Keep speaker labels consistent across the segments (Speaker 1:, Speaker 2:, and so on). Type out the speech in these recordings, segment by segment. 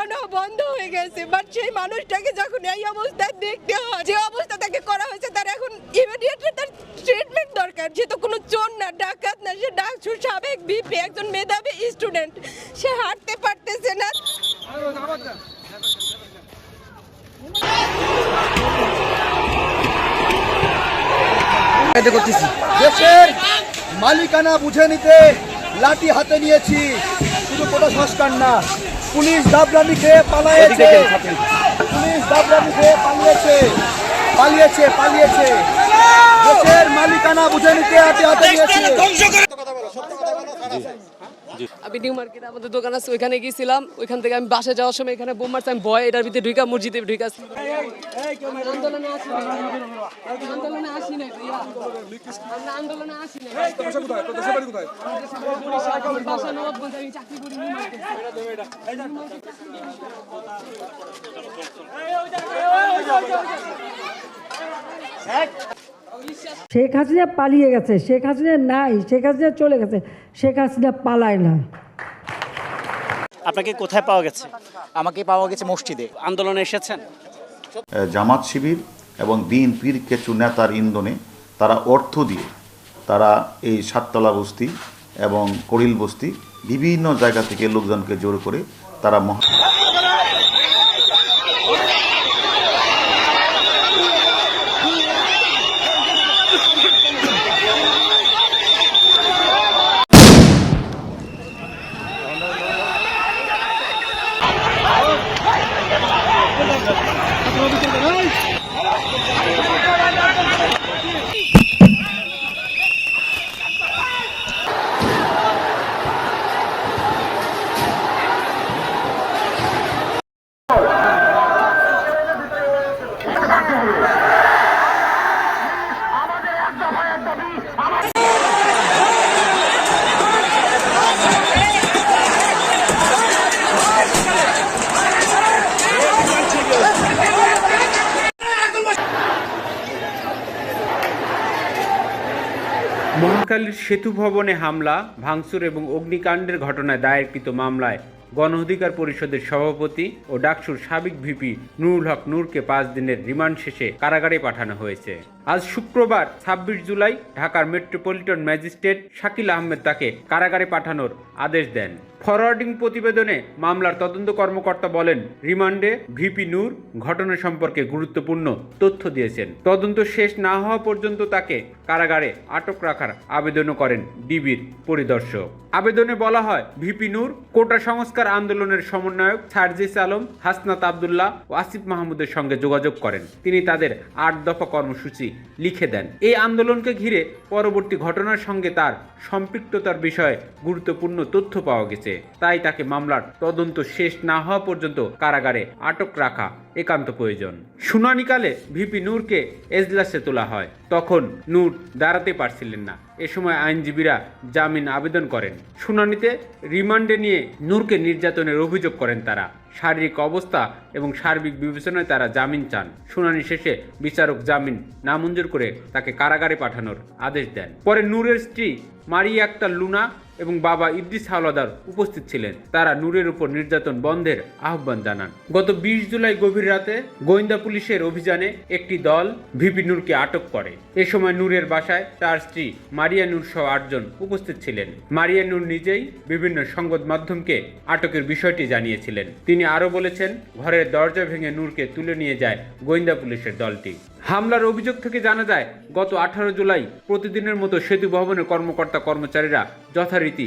Speaker 1: খাওয়ানো বন্ধ হয়ে গেছে বাট সেই মানুষটাকে যখন এই অবস্থায় দেখতে হয়, যে অবস্থা তাকে করা হয়েছে, তার এখন ইমিডিয়েটলি তার ট্রিটমেন্ট দরকার। সে তো কোনো চোর না, ডাকাত না, সে ডাকছু সাবেক বিপি একজন মেধাবী স্টুডেন্ট সে হাঁটতে পারতেছে না।
Speaker 2: মালিকানা বুঝে নিতে লাঠি হাতে নিয়েছি, শুধু কোনো সংস্কার না। পুলিশ দাবরানি খেয়ে পালাইছে পুলিশ দাবরানি খেয়ে পালিয়েছে। পালিয়েছে পালিয়েছে। দেশের মালিকানা বুঝে নিতে হাতে হাতে নিয়েছে
Speaker 3: আমি নিউ মার্কেটে আমাদের দোকান আছে ওইখানে গিয়েছিলাম ওইখান থেকে আমি বাসে যাওয়ার সময় এখানে বোম মারছি আমি ভয় এটার ভিতরে ঢুকা মসজিদে ঢুকা আন্দোলনে আসি। আন্দোলনে আসি। আমরা আন্দোলনে আসি। আমার বাসা নবাবগঞ্জ, আমি চাকরি করি নিউ মার্কেটে।
Speaker 4: শেখ হাসিনা পালিয়ে গেছে শেখ হাসিনা নাই শেখ হাসিনা চলে গেছে শেখ হাসিনা পালায় না।
Speaker 5: আপনাকে কোথায় পাওয়া গেছে?
Speaker 6: আমাকে পাওয়া গেছে মসজিদে।
Speaker 5: আন্দোলনে এসেছেন?
Speaker 7: জামাত শিবির এবং বিএনপির কিছু নেতার ইন্ধনে তারা অর্থ দিয়ে তারা এই সাততলা বস্তি এবং করিল বস্তি বিভিন্ন জায়গা থেকে লোকজনকে জোর করে তারা মহা Thank you.
Speaker 8: মহাখালীর সেতু ভবনে হামলা, ভাঙচুর এবং অগ্নিকাণ্ডের ঘটনায় দায়েরকৃত মামলায় গণ অধিকার পরিষদের সভাপতি ও ডাকসুর সাবেক ভিপি নুরুল হক নূরকে পাঁচ দিনের রিমান্ড শেষে কারাগারে পাঠানো হয়েছে। আজ শুক্রবার, ছাব্বিশ জুলাই, ঢাকার মেট্রোপলিটন ম্যাজিস্ট্রেট শাকিল আহমেদ তাকে কারাগারে পাঠানোর আদেশ দেন। ফরওয়ার্ডিং প্রতিবেদনে মামলার তদন্ত কর্মকর্তা বলেন, রিমান্ডে ভিপি নূর ঘটনা সম্পর্কে গুরুত্বপূর্ণ তথ্য দিয়েছেন। তদন্ত শেষ না হওয়া পর্যন্ত তাকে কারাগারে আটক রাখার আবেদনও করেন ডিবির পরিদর্শক। আবেদনে বলা হয়, ভিপি নূর কোটা সংস্কার আন্দোলনের সমন্বয়ক সার্জিস আলম, হাসনাত আবদুল্লাহ ও আসিফ মাহমুদের সঙ্গে যোগাযোগ করেন। তিনি তাদের আট দফা কর্মসূচি লিখে দেন। এই আন্দোলনকে ঘিরে পরবর্তী ঘটনার সঙ্গে তার সম্পৃক্ততার বিষয়ে গুরুত্বপূর্ণ তথ্য পাওয়া গেছে। তাই তাকে মামলার তদন্ত শেষ না হওয়া পর্যন্ত কারাগারে আটক রাখা একান্ত প্রয়োজন। শুনানিকালে ভিপি নূরকে এজলাসে তোলা হয়। তখন নূর দাঁড়াতে পারছিলেন না। এ সময় আইনজীবীরা জামিন আবেদন করেন। শুনানিতে রিমান্ডে নিয়ে নূরকে নির্যাতনের অভিযোগ করেন তারা। শারীরিক অবস্থা এবং সার্বিক বিবেচনায় তারা জামিন চান। শুনানি শেষে বিচারক জামিন নামঞ্জুর করে তাকে কারাগারে পাঠানোর আদেশ দেন। পরে নূরের স্ত্রী মারিয়া আক্তার লুনা এবং বাবা ইদ্রিস হাওলাদার উপস্থিত ছিলেন। তারা নূরের উপর নির্যাতন বন্ধের আহ্বান জানান। গত বিশ জুলাই গভীর রাতে গোয়েন্দা পুলিশের অভিযানে একটি দল ভিপি নূরকে আটক করে। এ সময় নূরের বাসায় তার স্ত্রী মারিয়া নূর সহ আটজন উপস্থিত ছিলেন। মারিয়া নূর নিজেই বিভিন্ন সংবাদ মাধ্যমকে আটকের বিষয়টি জানিয়েছিলেন। তিনি আরও বলেছেন, ঘরের দরজা ভেঙে নূরকে তুলে নিয়ে যায় গোয়েন্দা পুলিশের দলটি। হামলার অভিযোগ থেকে জানা যায়, গত আঠারো জুলাই প্রতিদিনের মতো সেতু ভবনের কর্মকর্তা কর্মচারীরা যথারীতি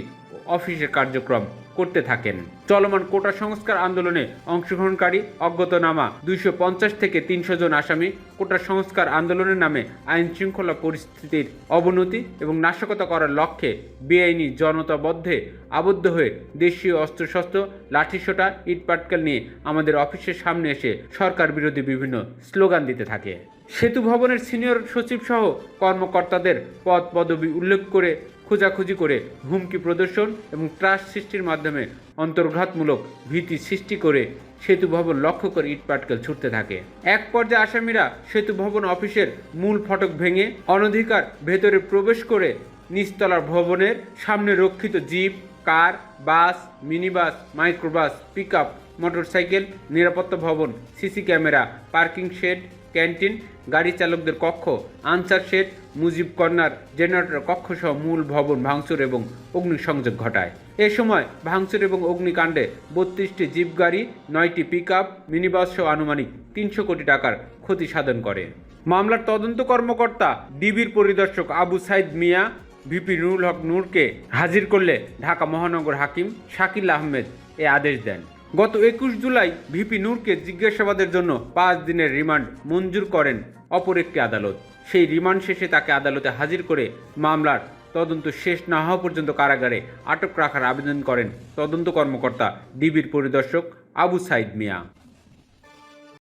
Speaker 8: অফিসের কার্যক্রম করতে থাকেন। চলমান কোটা সংস্কার আন্দোলনে অংশগ্রহণকারী অজ্ঞাতনামা দুইশো পঞ্চাশ থেকে তিনশো জন আসামি কোটা সংস্কার আন্দোলনের নামে আইন শৃঙ্খলা পরিস্থিতির অবনতি এবং নাশকতা করার লক্ষ্যে বেআইনি জনতাবদ্ধে আবদ্ধ হয়ে দেশীয় অস্ত্রশস্ত্র লাঠিসোঁটা ইটপাটকেল নিয়ে আমাদের অফিসের সামনে এসে সরকার বিরোধী বিভিন্ন স্লোগান দিতে থাকে। সেতু ভবনের সিনিয়র সচিব সহ কর্মকর্তাদের পদ পদবি উল্লেখ করে খোঁজাখুঁজি করে হুমকি প্রদর্শন এবং ত্রাস সৃষ্টির মাধ্যমে অন্তর্ঘাতমূলক ভীতি সৃষ্টি করে সেতু ভবন লক্ষ্য করে ইটপাটকেল ছুটতে থাকে। এক পর্যায়ে আসামিরা সেতু ভবন অফিসের মূল ফটক ভেঙে অনধিকার ভেতরে প্রবেশ করে নিচতলার ভবনের সামনে রক্ষিত jeep, car, bus, minibus, microbus, pickup, motorcycle, নিরাপত্তা ভবন, CC camera, parking shed canteen, গাড়ি চালকদের কক্ষ, Ansar shed, Mujib corner, generator কক্ষসহ মূল ভবন ভাঙচুর এবং অগ্নিসংযোগ ঘটায়। এ সময় ভাঙচুর এবং অগ্নিকাণ্ডে বত্রিশটি জিপ গাড়ি, নয়টি পিক আপ মিনিবাস সহ আনুমানিক তিনশো কোটি টাকার ক্ষতি সাধন করে। মামলার তদন্ত কর্মকর্তা, ডিবির পরিদর্শক আবু সাইদ মিয়া, ভিপি নুরুল হক নূরকে হাজির করলে ঢাকা মহানগর হাকিম শাকিল আহমেদ এ আদেশ দেন। গত একুশ জুলাই ভিপি নূরকে জিজ্ঞাসাবাদের জন্য পাঁচ দিনের রিমান্ড মঞ্জুর করেন অপর একটি আদালত। সেই রিমান্ড শেষে তাকে আদালতে হাজির করে মামলার তদন্ত শেষ না হওয়া পর্যন্ত কারাগারে আটক রাখার আবেদন করেন তদন্ত কর্মকর্তা ডিবির পরিদর্শক আবু সাইদ মিয়া।